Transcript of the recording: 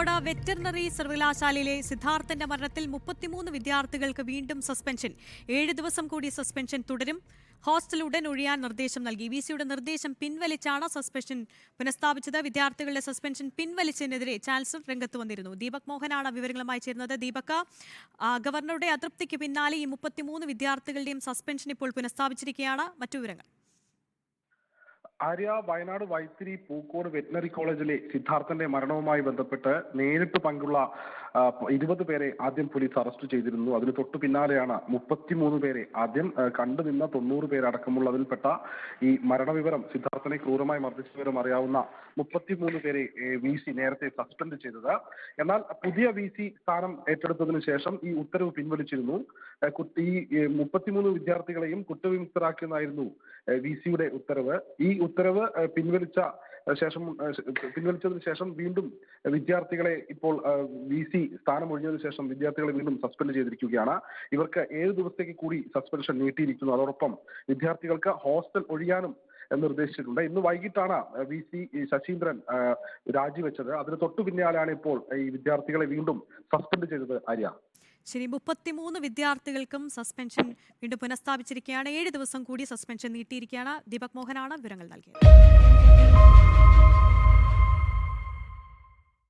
Kozhikode veterinary സർവകലാശാലയിലെ സിദ്ധാർത്ഥന്റെ മരണത്തിൽ മുപ്പത്തിമൂന്ന് വിദ്യാർത്ഥികൾക്ക് വീണ്ടും സസ്പെൻഷൻ. ഏഴ് ദിവസം കൂടി സസ്പെൻഷൻ തുടരും. ഹോസ്റ്റൽ ഉടൻ ഒഴിയാൻ നിർദ്ദേശം നൽകി. വി സിയുടെ നിർദ്ദേശം പിൻവലിച്ചാണ് സസ്പെൻഷൻ പുനഃസ്ഥാപിച്ചത്. വിദ്യാർത്ഥികളുടെ സസ്പെൻഷൻ പിൻവലിച്ചതിനെതിരെ ചാൻസലർ രംഗത്ത് വന്നിരുന്നു. ദീപക് മോഹനാണ് വിവരങ്ങളുമായി ചേരുന്നത്. ദീപക് ഗവർണറുടെ അതൃപ്തിക്ക് പിന്നാലെ ഈ മുപ്പത്തിമൂന്ന് വിദ്യാർത്ഥികളുടെയും സസ്പെൻഷൻ ഇപ്പോൾ പുനഃസ്ഥാപിച്ചിരിക്കുകയാണ്. മറ്റു വിവരങ്ങൾ. ആര്യ വയനാട് വൈത്തിരി പൂക്കോട് വെറ്റിനറി കോളേജിലെ സിദ്ധാർത്ഥന്റെ മരണവുമായി ബന്ധപ്പെട്ട് നേരിട്ട് പങ്കുള്ള ഇരുപത് പേരെ ആദ്യം പോലീസ് അറസ്റ്റ് ചെയ്തിരുന്നു. അതിന് തൊട്ടു പിന്നാലെയാണ് മുപ്പത്തിമൂന്ന് പേരെ ആദ്യം കണ്ടു കണ്ടുനിന്ന തൊണ്ണൂറ് പേരടക്കമുള്ളതിൽപ്പെട്ട ഈ മരണവിവരം സിദ്ധാർത്ഥനെ ക്രൂരമായി മർദ്ദിച്ച വിവരം അറിയാവുന്ന മുപ്പത്തിമൂന്ന് പേരെ വി സി നേരത്തെ സസ്പെൻഡ് ചെയ്തത്. എന്നാൽ പുതിയ വി സി സ്ഥാനം ഏറ്റെടുത്തതിന് ശേഷം ഈ ഉത്തരവ് പിൻവലിച്ചിരുന്നു. കുട്ടി മുപ്പത്തിമൂന്ന് വിദ്യാർത്ഥികളെയും കുറ്റവിമുക്തരാക്കിയെന്നായിരുന്നു വി സിയുടെ ഉത്തരവ്. ഈ ഉത്തരവ് പിൻവലിച്ച ശേഷം പിൻവലിച്ചതിനു ശേഷം വീണ്ടും വിദ്യാർത്ഥികളെ ഇപ്പോൾ വി സി സ്ഥാനം ഒഴിഞ്ഞതിനു ശേഷം വിദ്യാർത്ഥികളെ വീണ്ടും സസ്പെൻഡ് ചെയ്തിരിക്കുകയാണ്. ഇവർക്ക് ഏഴ് ദിവസത്തേക്ക് കൂടി സസ്പെൻഷൻ നീട്ടിയിരിക്കുന്നു. അതോടൊപ്പം വിദ്യാർത്ഥികൾക്ക് ഹോസ്റ്റൽ ഒഴിയാനും നിർദ്ദേശിച്ചിട്ടുണ്ട്. ഇന്ന് വൈകിട്ടാണ് വി സി ശശീന്ദ്രൻ രാജിവെച്ചത്. അതിന് തൊട്ടു പിന്നാലെയാണ് ഇപ്പോൾ ഈ വിദ്യാർത്ഥികളെ വീണ്ടും സസ്പെൻഡ് ചെയ്തത് ആര്യ. ശരി മുപ്പത്തിമൂന്ന് വിദ്യാർത്ഥികൾക്കും സസ്പെൻഷൻ വീണ്ടും പുനഃസ്ഥാപിച്ചിരിക്കുകയാണ്. ഏഴ് ദിവസം കൂടി സസ്പെൻഷൻ നീട്ടിയിരിക്കുകയാണ്. ദീപക് മോഹനാണ് വിവരങ്ങൾ നൽകിയത്.